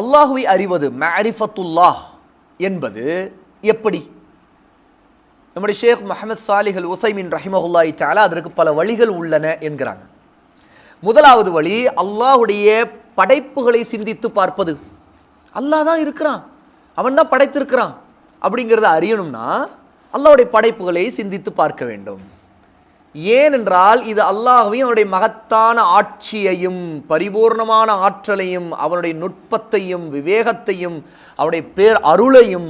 அல்லாஹுவை அறிவது மேரிஃபத்துல்லாஹ் என்பது எப்படி? நம்முடைய ஷேக் முகமது சாலிஹல் உசைமின் ரஹிமஹுல்லாய் சாலா அதற்கு பல வழிகள் உள்ளன என்கிறாங்க. முதலாவது வழி அல்லாஹ்வுடைய படைப்புகளை சிந்தித்து பார்ப்பது. அல்லாஹ் தான் இருக்கிறான். அவன் தான் படைத்திருக்கிறான். அப்படிங்கிறத அறியணும்னா அல்லாவுடைய படைப்புகளை சிந்தித்து பார்க்க வேண்டும். ஏனென்றால் இது அல்லாஹையும் அவனுடைய மகத்தான ஆட்சியையும் பரிபூர்ணமான ஆற்றலையும் அவனுடைய நுட்பத்தையும் விவேகத்தையும் அவனுடைய பேர் அருளையும்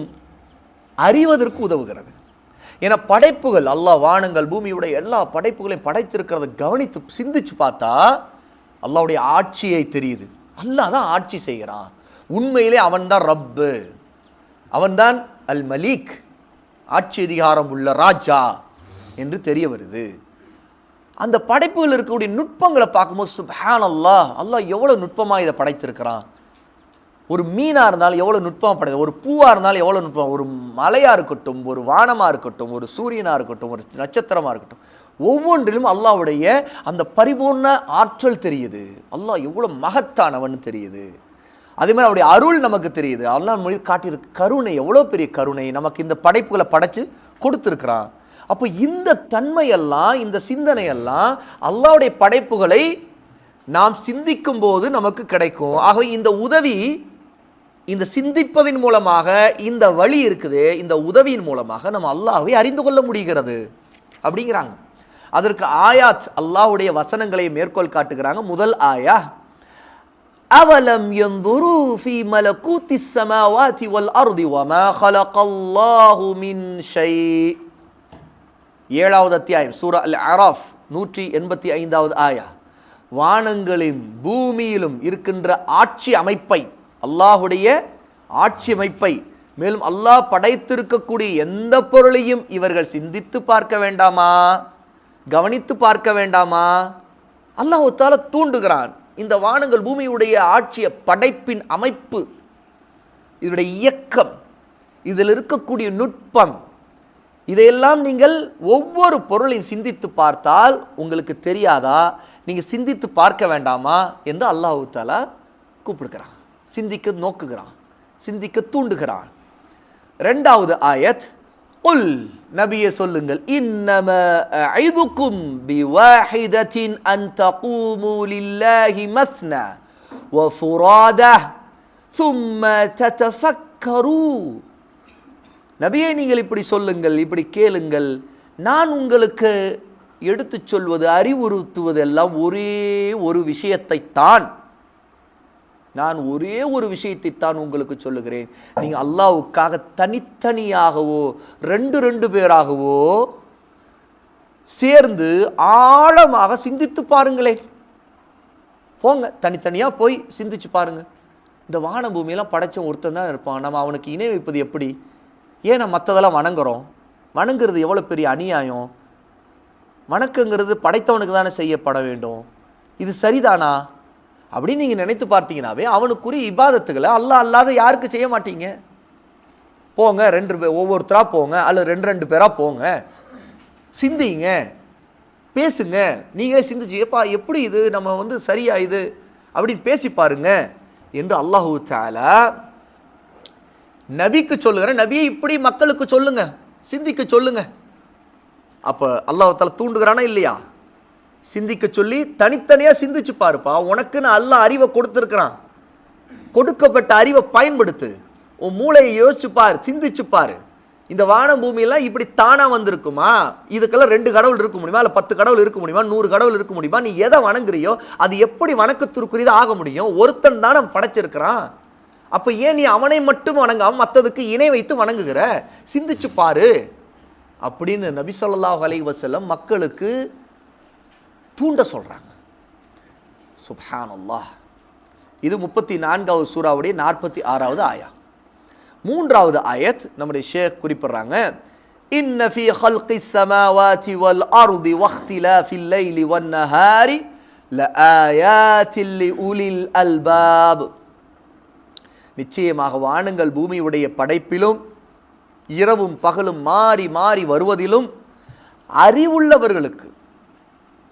அறிவதற்கு உதவுகிறது. ஏன்னா படைப்புகள் அல்லாஹ் வானங்கள் பூமியுடைய எல்லா படைப்புகளையும் படைத்திருக்கிறத கவனித்து சிந்திச்சு பார்த்தா அல்லாவுடைய ஆட்சியை தெரியுது. அல்லாஹ் தான் ஆட்சி செய்கிறான். உண்மையிலே அவன்தான் ரப்பு. அவன்தான் அல் மலீக் ஆட்சி அதிகாரம் உள்ள ராஜா என்று தெரிய வருது. அந்த படைப்புகள் இருக்கக்கூடிய நுட்பங்களை பார்க்கும்போது சுபஹான் அல்லா அல்லா எவ்வளோ நுட்பமாக இதை படைத்திருக்கிறான்? ஒரு மீனாக இருந்தாலும் எவ்வளோ நுட்பமாக படைத்த ஒரு பூவாக இருந்தாலும் எவ்வளோ நுட்பம் ஒரு மலையாக இருக்கட்டும் ஒரு வானமாக இருக்கட்டும் ஒரு சூரியனாக இருக்கட்டும் ஒரு நட்சத்திரமாக இருக்கட்டும் ஒவ்வொன்றிலும் அல்லாவுடைய அந்த பரிபூர்ண ஆற்றல் தெரியுது. அல்லாஹ் எவ்வளோ மகத்தானவன் தெரியுது. அதே மாதிரி அவருடைய அருள் நமக்கு தெரியுது. அல்லாஹ் மொழி காட்டியிருக்க கருணை எவ்வளோ பெரிய கருணை. நமக்கு இந்த படைப்புகளை படைச்சு கொடுத்துருக்குறான். அப்போ இந்த தன்மையெல்லாம் இந்த சிந்தனையெல்லாம் அல்லாவுடைய படைப்புகளை நாம் சிந்திக்கும் போது நமக்கு கிடைக்கும். ஆகவே இந்த உதவி இந்த சிந்திப்பதின் மூலமாக இந்த வழி இருக்குது இந்த உதவியின் மூலமாக நம்ம அல்லாஹை அறிந்து கொள்ள முடிகிறது. அப்படிங்கிறாங்க. அதற்கு ஆயாத் அல்லாஹுடைய வசனங்களை மேற்கோள் காட்டுகிறாங்க. முதல் ஆயா அவலம் எந்துரு ஃபி மலகூத்தி சமாவாதி வல் அர்தி வமா ஹலகல்லாஹு மின் ஷை ஏழாவது அத்தியாயம் சூரா அல் அராஃப் நூற்றி எண்பத்தி ஐந்தாவது ஆயா. வானங்களின் பூமியிலும் இருக்கின்ற ஆட்சி அமைப்பை அல்லாஹுடைய ஆட்சி அமைப்பை மேலும் அல்லாஹ் படைத்திருக்கக்கூடிய எந்த பொருளையும் இவர்கள் சிந்தித்து பார்க்க வேண்டாமா? கவனித்து பார்க்க வேண்டாமா? அல்லாஹ் தூண்டுகிறான். இந்த வானங்கள் பூமியுடைய ஆட்சிய படைப்பின் அமைப்பு இதனுடைய இயக்கம் இதில் இருக்கக்கூடிய நுட்பம் இதையெல்லாம் நீங்கள் ஒவ்வொரு பொருளையும் சிந்தித்து பார்த்தால் உங்களுக்கு தெரியாதா நீங்கள் சிந்தித்து பார்க்க வேண்டாமா என்று அல்லாஹு தாலா கூப்பிடுகிறான் சிந்திக்க நோக்குகிறான் சிந்திக்க தூண்டுகிறான் ரெண்டாவது ஆயத் உல் நபியே சொல்லுங்கள் இன்னம ஐதுக்கும் பிவாஹிதத்தின் அன் தகூமு லில்லாஹி மஸ்னா وفراده ثم تتفكروا நபியை நீங்கள் இப்படி சொல்லுங்கள் இப்படி கேளுங்கள். நான் உங்களுக்கு எடுத்துச் சொல்வது அறிவுறுத்துவதெல்லாம் ஒரே ஒரு விஷயத்தை தான் நான் ஒரே ஒரு விஷயத்தை தான் உங்களுக்கு சொல்லுகிறேன். நீங்கள் அல்லாவுக்காக தனித்தனியாகவோ ரெண்டு ரெண்டு பேராகவோ சேர்ந்து ஆழமாக சிந்தித்து பாருங்களேன். போங்க தனித்தனியாக போய் சிந்திச்சு பாருங்கள் இந்த வான பூமியெல்லாம் படைச்ச ஒருத்தன் தான் இருப்பான். நம்ம அவனுக்கு இணை வைப்பது எப்படி? ஏன் நம்ம மற்றதெல்லாம் வணங்குறோம்? வணங்குறது எவ்வளோ பெரிய அநியாயம்? வணக்கங்கிறது படைத்தவனுக்கு தானே செய்யப்பட வேண்டும். இது சரிதானா? அப்படின்னு நீங்கள் நினைத்து பார்த்தீங்கன்னாவே அவனுக்குரிய இபாதத்துகளை அல்லாஹ் அல்லாத யாருக்கு செய்ய மாட்டீங்க? போங்க ரெண்டு பேர் ஒவ்வொருத்தராக போங்க அல்லது ரெண்டு ரெண்டு பேராக போங்க. சிந்திங்க. பேசுங்க. நீங்களே சிந்திச்சு எப்பா எப்படி இது? நம்ம வந்து சரியா இது? அப்படின்னு பேசி பாருங்க. என்று அல்லாஹூ சாலா நபிக்கு சொல்லுகிறேன் நபியை இப்படி மக்களுக்கு சொல்லுங்க. சிந்திக்க சொல்லுங்க. அப்போ அல்லாஹால தூண்டுகிறானா இல்லையா? சிந்திக்க சொல்லி தனித்தனியாக சிந்திச்சு பாருப்பா உனக்குன்னு அல்லாஹ் அறிவை கொடுத்துருக்குறான். கொடுக்கப்பட்ட அறிவை பயன்படுத்து. உன் மூளையை யோசிச்சு பாரு சிந்திச்சு பாரு. இந்த வான பூமியெல்லாம் இப்படி தானாக வந்திருக்குமா? இதுக்கெல்லாம் ரெண்டு கடவுள் இருக்க முடியுமா? இல்லை பத்து கடவுள் இருக்க முடியுமா? நூறு கடவுள் இருக்க முடியுமா? நீ எதை வணங்குறியோ அது எப்படி வணக்கத்திற்குரியதாக ஆக முடியும்? ஒருத்தன் தானே படைச்சிருக்கிறான். அப்போ ஏன் நீ அவனை மட்டும் வணங்காம மற்றதுக்கு இணை வைத்து வணங்குகிற? சிந்திச்சு பாரு. அப்படின்னு நபி சொல்லாஹ் அலைஹி மக்களுக்கு தூண்ட சொல்கிறாங்க சுப்ஹானல்லாஹ். இது முப்பத்தி நான்காவது சூறாவுடைய நாற்பத்தி ஆறாவது ஆயா. மூன்றாவது ஆயத் நம்முடைய ஷேக் குறிப்பிடுறாங்க. இன்ன ஃபீ ஹல்கி ஸமாவாதி வல் அர்தி வக்திலாஃபில் லைலி வன் நஹாரி லஆயாத்தில் அல்பாப். நிச்சயமாக வானங்கள் பூமியுடைய படைப்பிலும் இரவும் பகலும் மாறி மாறி வருவதிலும் அறிவுள்ளவர்களுக்கு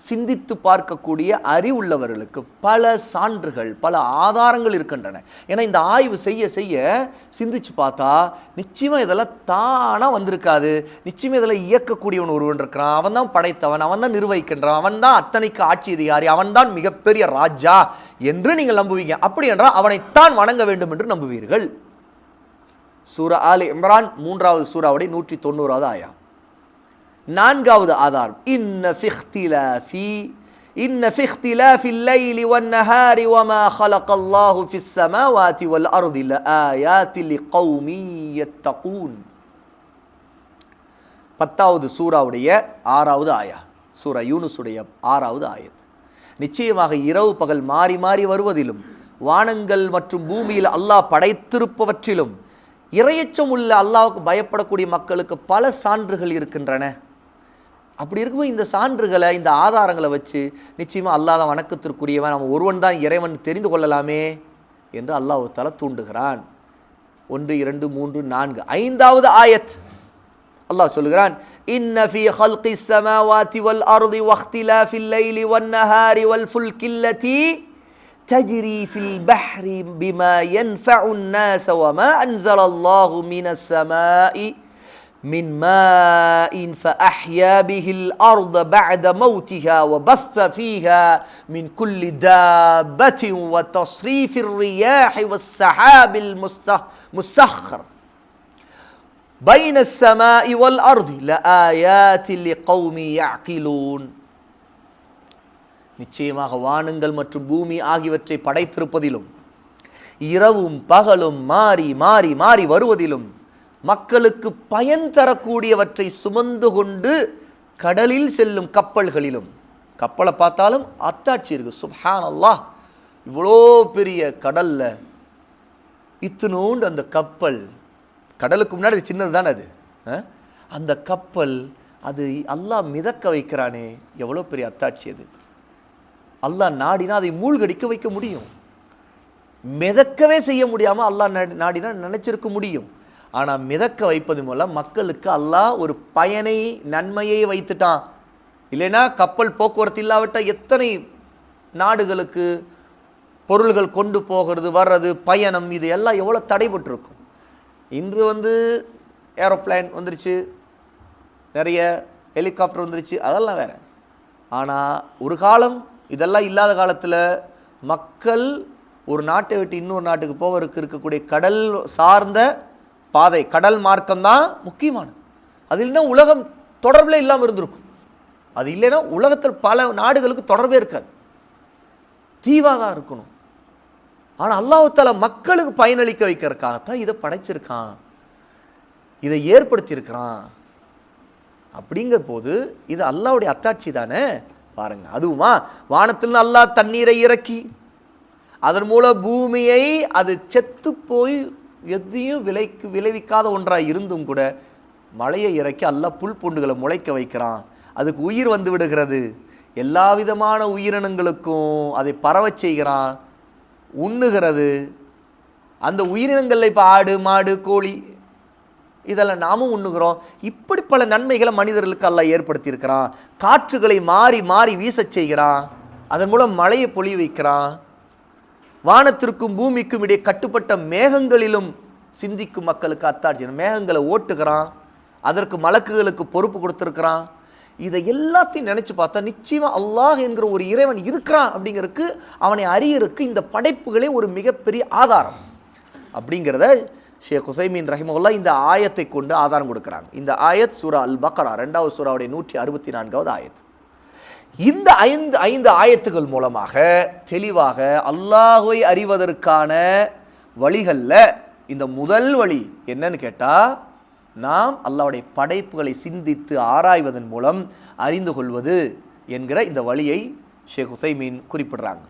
சிந்தித்து பார்க்கக்கூடிய அறிவுள்ளவர்களுக்கு பல சான்றுகள் பல ஆதாரங்கள் இருக்கின்றன. ஏன்னா இந்த ஆய்வு செய்ய செய்ய சிந்திச்சு பார்த்தா நிச்சயமாக இதெல்லாம் தானாக வந்திருக்காது. நிச்சயமாக இதெல்லாம் இயக்கக்கூடியவன் ஒருவன் இருக்கிறான். அவன் தான் படைத்தவன் அவன் தான் நிர்வகிக்கின்றான் அவன் தான் அத்தனைக்கு ஆட்சி அதிகாரி அவன் தான் மிகப்பெரிய ராஜா என்று நீங்கள் நம்புவீங்க. அப்படி என்றால் அவனைத்தான் வணங்க வேண்டும் என்று நம்புவீர்கள். சூரா ஆலி இம்ரான் மூன்றாவது சூறாவுடைய நூற்றி தொண்ணூறாவது ஆயா. நான்காவது ஆதாரம். இன்ன ஃபிஹ்திலாஃபி இன்ன ஃபிஹ்திலாஃபில் லைலி வன் நஹாரி வமா ஹலகல்லாஹு ஃபிஸ் சமாவாதி வல் அர்தி லஆயாத்தி லிகௌமி யத்தகூன் பத்தாவது சூராவுடைய ஆறாவது ஆயா. சூரா யூனுசுடைய ஆறாவது ஆயத். நிச்சயமாக இரவு பகல் மாறி மாறி வருவதிலும் வானங்கள் மற்றும் பூமியில் அல்லாஹ் படைத்திருப்பவற்றிலும் இரையச்சம் உள்ள அல்லாவுக்கு பயப்படக்கூடிய மக்களுக்கு பல சான்றுகள் இருக்கின்றன. அப்படி இருக்கும்போது இந்த சான்றுகளை இந்த ஆதாரங்களை வச்சு நிச்சயமாக அல்லாத வணக்கத்திற்குரியவன் நம்ம ஒருவன் தான் இறைவன் தெரிந்து கொள்ளலாமே என்று அல்லாஹ் தால தூண்டுகிறான். ஒன்று இரண்டு மூன்று நான்கு. ஐந்தாவது ஆயத். அல்லாஹ் சொல்லுகிறான் இன்ன ஃபீ ஹல்கி ஸமாவாதி வல் அர்தி வக்திலாஃபில் லைலி வன் நஹாரி வல் ஃபுல்கி அல்லதி தஜ்ரி ஃபில் பஹ்ரி பிமா யன்ஃபஉன் நாஸ வமா அன்ஸலல்லாஹு மினஸ் ஸமாஇ من ماء فأحيا به الأرض بعد موتها وبث فيها من كل دابة وتصريف الرياح والسحاب المسخر بين السماء والأرض لآيات لقوم يعقلون நிச்சயமாக வானங்கள் மற்றும் பூமி ஆகியவற்றை படைத்திருப்பதிலும் இரவும் பகலும் மாறி மாறி மாறி வருவதிலும் மக்களுக்கு பயன் தரக்கூடியவற்றை சுமந்து கொண்டு கடலில் செல்லும் கப்பல்களிலும். கப்பலை பார்த்தாலும் அத்தாட்சி இருக்கு. சுஹான் அல்லாஹ் இவ்வளோ பெரிய கடலில் இத்தினோண்டு அந்த கப்பல் கடலுக்கு முன்னாடி அது சின்னது தானே அது? அந்த கப்பல் அது அல்லாஹ் மிதக்க வைக்கிறானே. எவ்வளோ பெரிய அத்தாட்சி அது. அல்லாஹ் நாடினா அதை மூழ்கடிக்க வைக்க முடியும். மிதக்கவே செய்ய முடியாமல் அல்லாஹ் நாடினா நினச்சிருக்க முடியும். ஆனால் மிதக்க வைப்பது மூலம் மக்களுக்கு அல்லாஹ் ஒரு பயனை நன்மையை வைத்துட்டான். இல்லைன்னா கப்பல் போக்குவரத்து இல்லாவிட்டால் எத்தனை நாடுகளுக்கு பொருள்கள் கொண்டு போகிறது வர்றது பயணம் இது எல்லாம் எவ்வளோ தடைபட்டிருக்கும். இன்று வந்து ஏரோப்ளேன் வந்துருச்சு நிறைய ஹெலிகாப்டர் வந்துருச்சு அதெல்லாம் வேறு. ஆனால் ஒரு காலம் இதெல்லாம் இல்லாத காலத்தில் மக்கள் ஒரு நாட்டை விட்டு இன்னொரு நாட்டுக்கு போவதற்கு இருக்கக்கூடிய கடல் சார்ந்த பாதை கடல் மார்க்கம்தான் முக்கியமானது. அது இல்லைன்னா உலகம் தொடர்பில் இல்லாமல் இருந்திருக்கும். அது இல்லைன்னா உலகத்தில் பல நாடுகளுக்கு தொடர்பே இருக்காது. தீவாக தான் இருக்கணும் ஆனால் அல்லாஹால மக்களுக்கு பயனளிக்க வைக்கிறதுக்காகத்தான் இதை படைச்சிருக்கான். இதை ஏற்படுத்தியிருக்கிறான். அப்படிங்கிற போது இது அல்லாவுடைய அத்தாட்சி தானே? பாருங்க. அதுவுமா வானத்தில் அல்லாஹ் தண்ணீரை இறக்கி அதன் மூலம் பூமியை அது செத்து போய் எதையும் விளைக்கு விளைவிக்காத ஒன்றாக இருந்தும் கூட மழையை இறக்கி அல்ல புல் பூண்டுகளை முளைக்க வைக்கிறான். அதுக்கு உயிர் வந்து விடுகிறது. எல்லா விதமான உயிரினங்களுக்கும் அதை பரவச் செய்கிறான். உண்ணுகிறது. அந்த உயிரினங்களில் இப்போ ஆடு மாடு கோழி இதெல்லாம் நாமும் உண்ணுகிறோம். இப்படி பல நன்மைகளை மனிதர்களுக்கு அல்ல ஏற்படுத்தியிருக்கிறான். காற்றுகளை மாறி மாறி வீசச் செய்கிறான். அதன் மூலம் மழையை பொழிய வைக்கிறான். வானத்திற்கும் பூமிக்கும் இடையே கட்டுப்பட்ட மேகங்களிலும் சிந்திக்கும் மக்களுக்கு அத்தாட்சி மேகங்களை ஓட்டுகிறான். அதற்கு மலக்குகளுக்கு பொறுப்பு கொடுத்துருக்கிறான். இதை எல்லாத்தையும் நினச்சி பார்த்தா நிச்சயமாக அல்லாஹ் என்கிற ஒரு இறைவன் இருக்கிறான் அப்படிங்கிறதுக்கு அவனை அறியறதுக்கு இந்த படைப்புகளே ஒரு மிகப்பெரிய ஆதாரம். அப்படிங்கிறத ஷேக் ஹுசைமீன் ரஹிமவுல்லா இந்த ஆயத்தை கொண்டு ஆதாரம் கொடுக்குறாங்க. இந்த ஆயத் சூரா அல் பக்ரா ரெண்டாவது சூறாவுடைய நூற்றி அறுபத்தி நான்காவது ஆயத். இந்த ஐந்து ஐந்து ஆயத்துகள் மூலமாக தெளிவாக அல்லாஹுவை அறிவதற்கான வழிகளில் இந்த முதல் வழி என்னன்னு கேட்டால் நாம் அல்லாவுடைய படைப்புகளை சிந்தித்து ஆராய்வதன் மூலம் அறிந்து கொள்வது என்கிற இந்த வழியை ஷேக் ஹுசைமீன் குறிப்பிடுறாங்க.